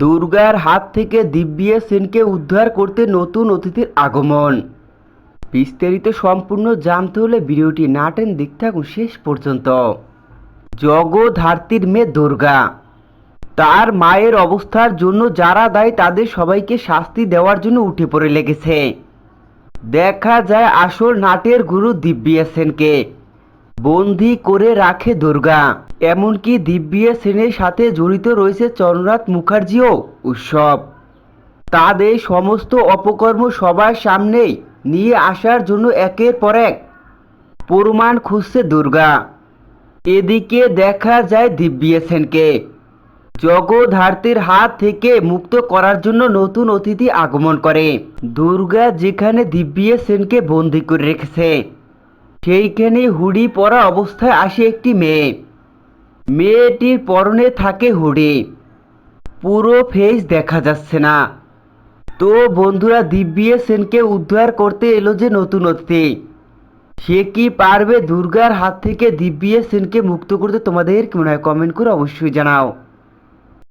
দুর্গার হাত থেকে দিব্যিয়া সেনকে উদ্ধার করতে নতুন অতিথির আগমন। বিস্তারিত সম্পূর্ণ জানতে হলে ভিডিওটি না টেন দেখতে থাকুন শেষ পর্যন্ত। জগধার্তীর মেয়ে দুর্গা। তার মায়ের অবস্থার জন্য যারা দায়ী তাদের সবাইকে শাস্তি দেওয়ার জন্য উঠে পড়ে লেগেছে। দেখা যায় আসল নাটের গুরু দিব্যিয়া সেনকে। বন্দি করে রাখে দুর্গা। এমনকি দিব্যিয়া সেনের সাথে জড়িত রয়েছে চন্দ্রনাথ মুখার্জিও উৎসব। তাদের সমস্ত অপকর্ম সবার সামনেই নিয়ে আসার জন্য একের পর এক প্রমাণ খুঁজছে দুর্গা। এদিকে দেখা যায় দিব্যিয়া সেনকে। জগধার্তের হাত থেকে মুক্ত করার জন্য নতুন অতিথি আগমন করে। দুর্গা যেখানে দিব্যিয়া সেনকে বন্দি করে রেখেছে সেইখানে হুডি পরা অবস্থায় আসে একটি মেয়ে। মেয়েটির পরনে থাকে হুডি। পুরো ফেস দেখা যাচ্ছে না। তো বন্ধুরা দিব্যিয়ে সেনকে উদ্ধার করতে এলো যে নতুন অতিথি। সে কি পারবে দুর্গার হাত থেকে দিব্যিয়ে সেনকে মুক্ত করতে? তোমাদের মনে হয় কমেন্ট করে অবশ্যই জানাও।